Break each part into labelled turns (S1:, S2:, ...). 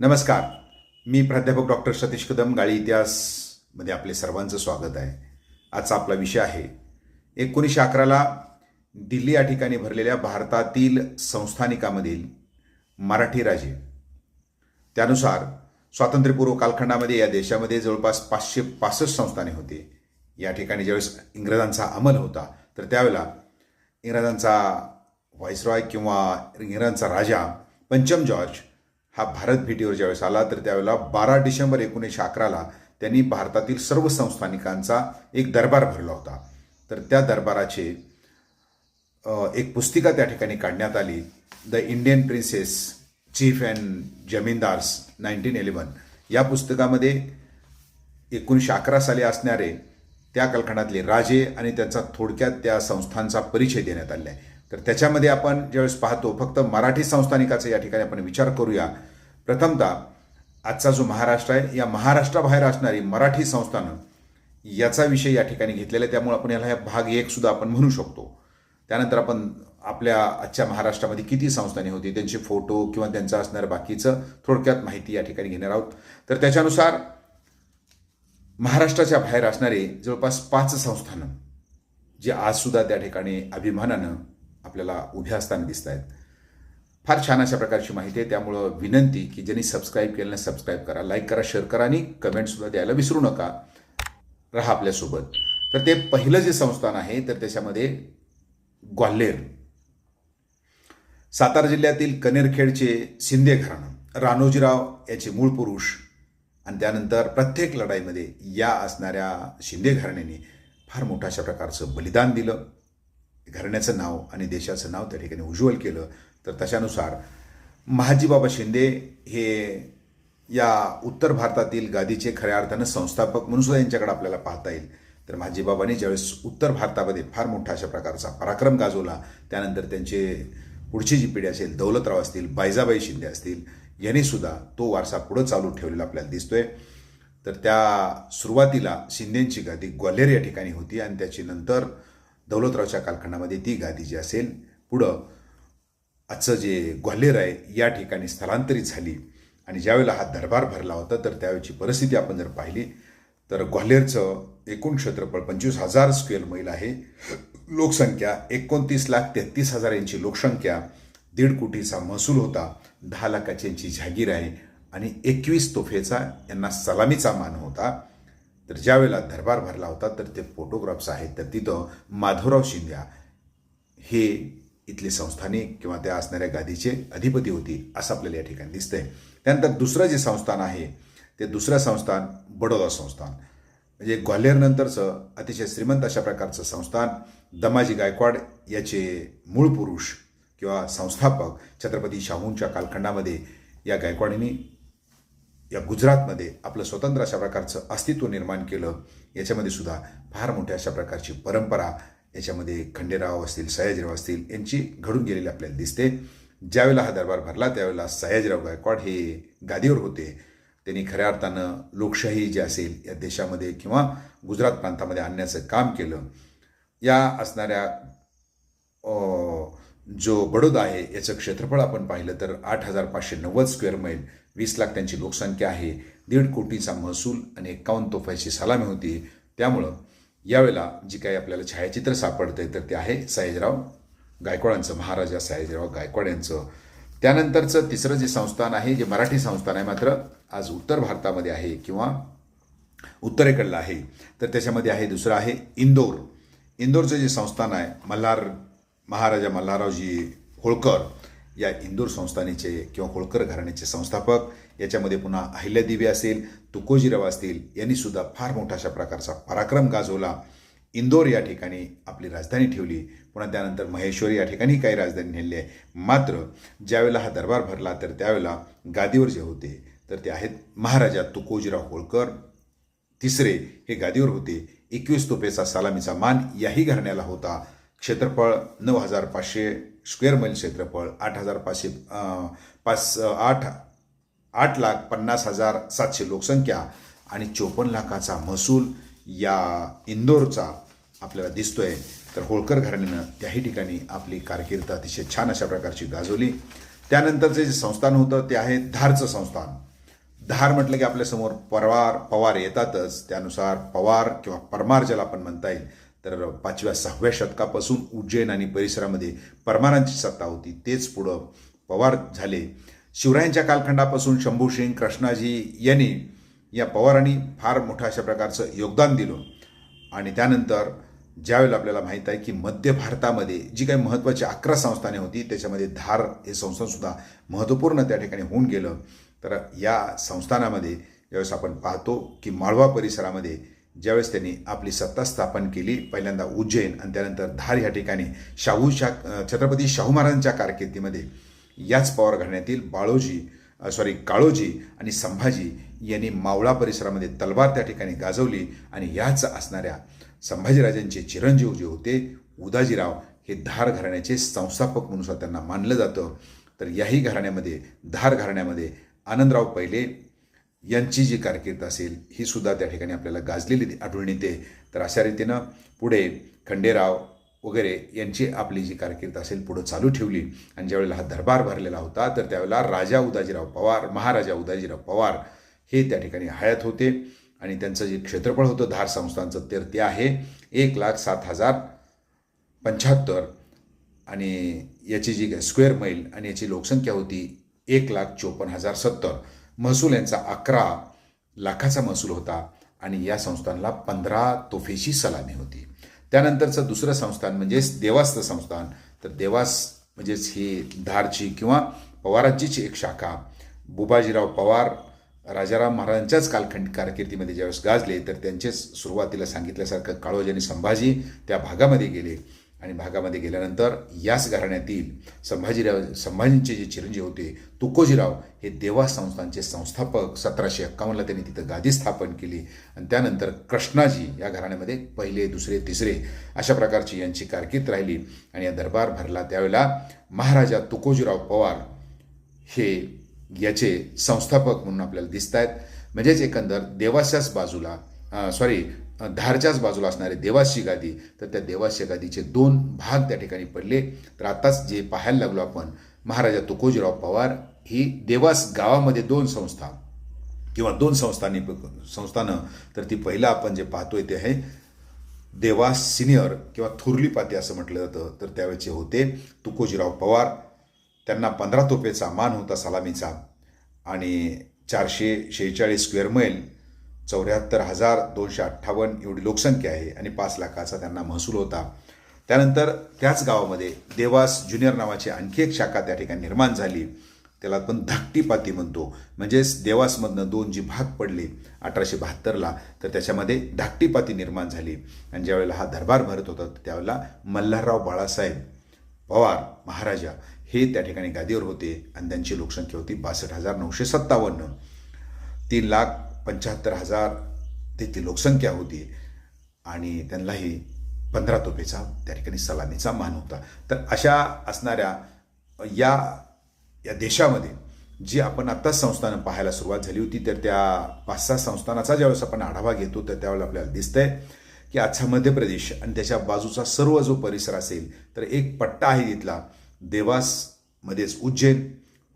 S1: नमस्कार. मी प्राध्यापक डॉक्टर सतीश कदम गाळी इतिहासमध्ये आपले सर्वांचं स्वागत आहे. आजचा आपला विषय आहे एकोणीसशे अकराला दिल्ली या ठिकाणी भरलेल्या भारतातील संस्थानिकामधील मराठी राजे त्यानुसार स्वातंत्र्यपूर्व कालखंडामध्ये या देशामध्ये जवळपास पाचशे पासष्ट संस्थाने होते. या ठिकाणी ज्यावेळेस इंग्रजांचा अंमल होता तर त्यावेळेला इंग्रजांचा व्हाईसरॉय किंवा इंग्रजांचा राजा पंचम जॉर्ज हा भारत भेटीवर ज्यावेळेस आला तर त्यावेळेला बारा डिसेंबर एकोणीसशे अकराला त्यांनी भारतातील सर्व संस्थानिकांचा एक दरबार भरला होता. तर त्या दरबाराचे एक पुस्तिका त्या ठिकाणी काढण्यात आली. The Indian princes chief and zamindars nineteen eleven या पुस्तकामध्ये एकोणीसशे अकरा साली असणारे त्या कालखंडातले राजे आणि त्यांचा थोडक्यात त्या संस्थांचा परिचय देण्यात आलेला आहे. तर त्याच्यामध्ये आपण ज्यावेळेस पाहतो फक्त मराठी संस्थानिकाचा या ठिकाणी आपण विचार करूया. प्रथमतः आजचा जो महाराष्ट्र आहे या महाराष्ट्राबाहेर असणारी मराठी संस्थानं याचा विषय या ठिकाणी घेतलेला आहे. त्यामुळे आपण याला ह्या भाग एक सुद्धा आपण म्हणू शकतो. त्यानंतर आपण आपल्या आजच्या महाराष्ट्रामध्ये किती संस्थाने होती त्यांचे फोटो किंवा त्यांचं असणारं बाकीचं थोडक्यात माहिती या ठिकाणी घेणार आहोत. तर त्याच्यानुसार महाराष्ट्राच्या बाहेर असणारे जवळपास पाच संस्थानं जे आजसुद्धा त्या ठिकाणी अभिमानानं आपल्याला उभ्या असताना दिसत आहेत फार छान अशा प्रकारची माहिती आहे. त्यामुळं विनंती की ज्यांनी सबस्क्राईब केलं नाही सबस्क्राईब करा. लाईक करा शेअर करा आणि कमेंटसुद्धा द्यायला विसरू नका. राहा आपल्यासोबत. तर ते पहिलं जे संस्थान आहे तर त्याच्यामध्ये ग्वाल्हेर. सातारा जिल्ह्यातील कनेरखेडचे शिंदे घराणं. रानोजीराव याचे मूळ पुरुष. आणि त्यानंतर प्रत्येक लढाईमध्ये या असणाऱ्या शिंदे घराण्याने फार मोठं अशा प्रकारचं बलिदान दिलं. घराण्याचं नाव आणि देशाचं नाव त्या ठिकाणी उज्ज्वल केलं तर तशानुसार महाजीबाबा शिंदे हे या उत्तर भारतातील गादीचे खऱ्या अर्थानं संस्थापक म्हणून सुद्धा यांच्याकडे आपल्याला पाहता येईल. तर महाजीबाबांनी ज्यावेळेस उत्तर भारतामध्ये फार मोठा अशा प्रकारचा पराक्रम गाजवला त्यानंतर त्यांचे पुढची जी पिढी असेल दौलतराव असतील बायजाबाई शिंदे असतील यांनीसुद्धा तो वारसा पुढं चालू ठेवलेला आपल्याला दिसतोय. तर त्या सुरुवातीला शिंदेची गादी ग्वाल्हेर या ठिकाणी होती आणि त्याची नंतर दौलतरावच्या कालखंडामध्ये ती गादी जी असेल पुढं आजचं जे ग्वाल्हेर आहे या ठिकाणी स्थलांतरित झाली. आणि ज्यावेळेला हा दरबार भरला होता तर त्यावेळेची परिस्थिती आपण जर पाहिली तर ग्वाल्हेरचं एकूण क्षेत्रफळ पंचवीस हजार स्क्वेअर मैल आहे. लोकसंख्या एकोणतीस लाख तेहतीस हजार यांची लोकसंख्या दीड कोटीचा महसूल होता दहा लाखाची यांची जागीर आहे. आणि एकवीस तोफेचा यांना सलामीचा मान होता. तर ज्यावेळेला दरबार भरला होता तर ते फोटोग्राफ्स आहेत तर तिथं माधवराव शिंद्या हे इथले संस्थानिक किंवा त्या असणाऱ्या गादीचे अधिपती होती असं आपल्याला या ठिकाणी दिसतंय. त्यानंतर दुसरं जे संस्थान आहे ते दुसरं संस्थान बडोदा संस्थान. म्हणजे ग्वाल्हेरनंतरचं अतिशय श्रीमंत अशा प्रकारचं संस्थान दमाजी गायकवाड याचे मूळ पुरुष किंवा संस्थापक छत्रपती शाहूंच्या कालखंडामध्ये या गायकवाडींनी या गुजरातमध्ये आपलं स्वतंत्र अशा प्रकारचं अस्तित्व निर्माण केलं याच्यामध्ये सुद्धा फार मोठ्या अशा प्रकारची परंपरा याच्यामध्ये खंडेराव असतील सयाजीराव असतील यांची घडून गेलेली आपल्याला दिसते. ज्यावेळेला हा दरबार भरला त्यावेळेला सयाजीराव गायकवाड हे गादीवर होते. त्यांनी खऱ्या अर्थानं लोकशाही जी असेल या देशामध्ये किंवा गुजरात प्रांतामध्ये आणण्याचं काम केलं. या असणाऱ्या जो बडोदा आहे याचं क्षेत्रफळ आपण पाहिलं तर आठ हजार पाचशे नव्वद स्क्वेअर मैल वीस लाख त्यांची लोकसंख्या आहे दीड कोटीचा महसूल आणि एकावन्न तोफाची सलामी होती. त्यामुळं यावेळेला जी काही आपल्याला छायाचित्र सापडतंय तर ते आहे सयाजीराव गायकवाडांचं महाराजा सयाजीराव गायकवाड यांचं. त्यानंतरचं तिसरं जे संस्थान आहे जे मराठी संस्थान आहे मात्र आज उत्तर भारतामध्ये आहे किंवा उत्तरेकडलं आहे तर त्याच्यामध्ये आहे दुसरं आहे इंदोर. इंदोरचं जे संस्थान आहे मल्हार महाराजा मल्हाररावजी होळकर या इंदूर संस्थानीचे किंवा होळकर घराण्याचे संस्थापक याच्यामध्ये पुन्हा अहिल्यादेवी असेल तुकोजीराव असतील यांनीसुद्धा फार मोठा अशा प्रकारचा पराक्रम गाजवला. इंदोर या ठिकाणी आपली राजधानी ठेवली. पुन्हा त्यानंतर महेश्वरी या ठिकाणी काही राजधानी नेली आहे. मात्र ज्यावेळेला हा दरबार भरला तर त्यावेळेला गादीवर जे होते तर ते आहेत महाराजा तुकोजीराव होळकर. तिसरे हे गादीवर होते. एकवीस तोफेचा सलामीचा मान याही घराण्याला होता. क्षेत्रफळ नऊ हजार पाचशे स्क्वेअर मैल क्षेत्रफळ आठ हजार पाचशे पाच आठ आठ लाख पन्नास हजार सातशे लोकसंख्या आणि चोपन्न लाखाचा महसूल या इंदोरचा आपल्याला दिसतोय. तर होळकर घराण्यानं त्याही ठिकाणी आपली कारकीर्द अतिशय छान अशा प्रकारची गाजवली. त्यानंतरचं जे संस्थान होतं ते आहे धारचं संस्थान. धार म्हटलं की आपल्यासमोर परवार पवार येतातच. त्यानुसार पवार किंवा परमार ज्याला आपण म्हणता येईल तर पाचव्या सहाव्या शतकापासून उज्जैन आणि परिसरामध्ये परमारांची सत्ता होती. तेच पुढं पवार झाले. शिवरायांच्या कालखंडापासून शंभू सिंग कृष्णाजी यांनी या पवारांनी फार मोठं अशा प्रकारचं योगदान दिलं. आणि त्यानंतर ज्यावेळेला आपल्याला माहीत आहे की मध्य भारतामध्ये जी काही महत्त्वाची अकरा संस्थाने होती त्याच्यामध्ये धार हे संस्थानसुद्धा महत्त्वपूर्ण त्या ठिकाणी होऊन गेलं. तर या संस्थानामध्ये ज्यावेळेस आपण पाहतो की माळवा परिसरामध्ये ज्यावेळेस त्यांनी आपली सत्ता स्थापन केली पहिल्यांदा उज्जैन आणि त्यानंतर धार या ठिकाणी शाहूच्या छत्रपती शाहू महाराजांच्या कारकिर्दीमध्ये याच पवार घराण्यातील बाळोजी सॉरी काळोजी आणि संभाजी यांनी मावळा परिसरामध्ये तलवार त्या ठिकाणी गाजवली आणि याच असणाऱ्या संभाजीराजांचे चिरंजीव जे होते उदाजीराव हे धार घराण्याचे संस्थापक म्हणून त्यांना मानलं जातं. तर याही घराण्यामध्ये धार घराण्यामध्ये आनंदराव पहिले यांची जी कारकीर्द असेल ही सुद्धा त्या ठिकाणी आपल्याला गाजलेली आढळून येते. तर अशा रीतीनं पुढे खंडेराव वगैरे यांची आपली जी कारकीर्द असेल पुढं चालू ठेवली. आणि ज्यावेळेला हा दरबार भरलेला होता तर त्यावेळेला राजा उदाजीराव पवार महाराजा उदाजीराव पवार हे त्या ठिकाणी हयात होते. आणि त्यांचं जे क्षेत्रफळ होतं धार संस्थांचं तर ते आहे एक लाख सात हजार पंच्याहत्तर. आणि याची जी स्क्वेअर मैल आणि याची लोकसंख्या होती एक लाख चोपन्न हजार सत्तर. महसूल यांचा अकरा लाखाचा महसूल होता आणि या संस्थानला पंधरा तोफेची सलामी होती. त्यानंतरचं दुसरं संस्थान म्हणजेच देवास्थ संस्थान. तर देवास म्हणजेच ही धारची किंवा पवारांचीच एक शाखा. बुबाजीराव पवार राजाराम महाराजांच्याच कालखंड कारकिर्दीमध्ये ज्यावेळेस गाजले तर त्यांचेच सुरुवातीला सांगितल्यासारखं काळोजी आणि संभाजी त्या भागामध्ये गेले. आणि भागामध्ये गेल्यानंतर याच घराण्यातील संभाजीराव संभाजींचे जे चिरंजीव होते तुकोजीराव हे देवा संस्थांचे संस्थापक सतराशे एक्कावन्नला त्यांनी तिथं गादी स्थापन केली. आणि त्यानंतर कृष्णाजी या घराण्यामध्ये पहिले दुसरे तिसरे अशा प्रकारची यांची कारकीर्द राहिली. आणि या दरबार भरला. त्यावेळेला महाराजा तुकोजीराव पवार हे याचे संस्थापक म्हणून आपल्याला दिसत आहेत म्हणजेच एकंदर देवाच्याच बाजूला सॉरी धारच्याच बाजूला असणारे देवाशी गादी तर त्या देवाशी गादीचे दोन भाग त्या ठिकाणी पडले. तर आताच जे पाहायला लागलो आपण महाराजा तुकोजीराव पवार ही देवास गावामध्ये दोन संस्था किंवा दोन संस्थांनी संस्थानं तर ती पहिलं आपण जे पाहतोय ते आहे देवास सिनियर किंवा थुरलीपाती पाते असं म्हटलं जातं. तर त्यावेळेचे होते तुकोजीराव पवार त्यांना पंधरा तोफेचा मान होता सलामीचा आणि चारशे शेहेचाळीस स्क्वेअर मैल चौऱ्याहत्तर हजार दोनशे अठ्ठावन्न एवढी लोकसंख्या आहे आणि पाच लाखाचा त्यांना महसूल होता. त्यानंतर त्याच गावामध्ये देवास ज्युनियर नावाची आणखी एक शाखा त्या ठिकाणी निर्माण झाली. त्याला आपण धाकटी पाती म्हणतो. म्हणजेच देवासमधनं दोन जी भाग पडले अठराशे बहात्तरला तर त्याच्यामध्ये धाकटी पाती निर्माण झाली. आणि ज्यावेळेला हा दरबार भरत होता त्यावेळेला मल्हारराव बाळासाहेब पवार महाराजा हे त्या ठिकाणी गादीवर होते आणि त्यांची लोकसंख्या होती बासष्ट हजार नऊशे सत्तावन्न. तीन लाख पंच्याहत्तर हजार ती लोकसंख्या होती. आणि त्यांनाही पंधरा तोफेचा त्या ठिकाणी सलामीचा मान होता. तर अशा असणाऱ्या या या देशामध्ये जी आपण आत्ताच संस्थानं पाहायला सुरुवात झाली होती तर त्या पाच सहा संस्थानाचा ज्यावेळेस आपण आढावा घेतो तर त्यावेळेला आपल्याला दिसतंय की आजचा मध्य प्रदेश आणि त्याच्या बाजूचा सर्व जो परिसर असेल तर एक पट्टा आहे तिथला देवासमध्येच उज्जैन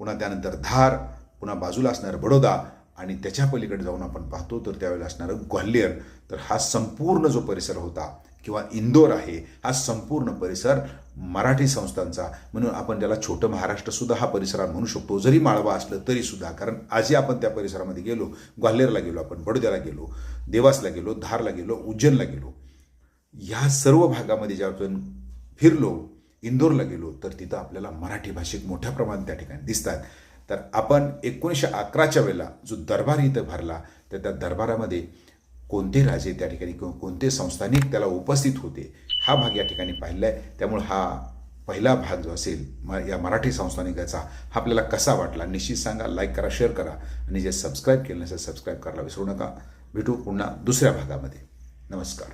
S1: पुन्हा त्यानंतर धार पुन्हा बाजूला असणार बडोदा आणि त्याच्या पलीकडे जाऊन आपण पाहतो तर त्यावेळेला असणारं ग्वाल्हेर तर हा संपूर्ण जो परिसर होता किंवा इंदोर आहे हा संपूर्ण परिसर मराठी संस्थांचा. म्हणून आपण त्याला छोटं महाराष्ट्रसुद्धा हा परिसर म्हणू शकतो. जरी माळवा असलं तरीसुद्धा कारण आजही आपण त्या परिसरामध्ये गेलो ग्वाल्हेरला गेलो आपण बडोद्याला गेलो देवासला गेलो धारला गेलो उज्जैनला गेलो. ह्या सर्व भागामध्ये ज्या आपण फिरलो इंदोरला गेलो तर तिथं आपल्याला मराठी भाषिक मोठ्या प्रमाणात त्या ठिकाणी दिसतात. तर आपण एकोणीसशे अकराच्या वेळेला जो दरबार इथं भरला तर त्या दरबारामध्ये कोणते राजे त्या ठिकाणी किंवा कोणते संस्थानिक त्याला उपस्थित होते हा भाग या ठिकाणी पाहिला आहे. त्यामुळे हा पहिला भाग जो असेल म या मराठी संस्थानिकाचा हा आपल्याला कसा वाटला? निश्चित सांगा लाईक करा शेअर करा. आणि जे सबस्क्राईब केलं नसेल सबस्क्राईब करायला विसरू नका. भेटू पुन्हा दुसऱ्या भागामध्ये. नमस्कार.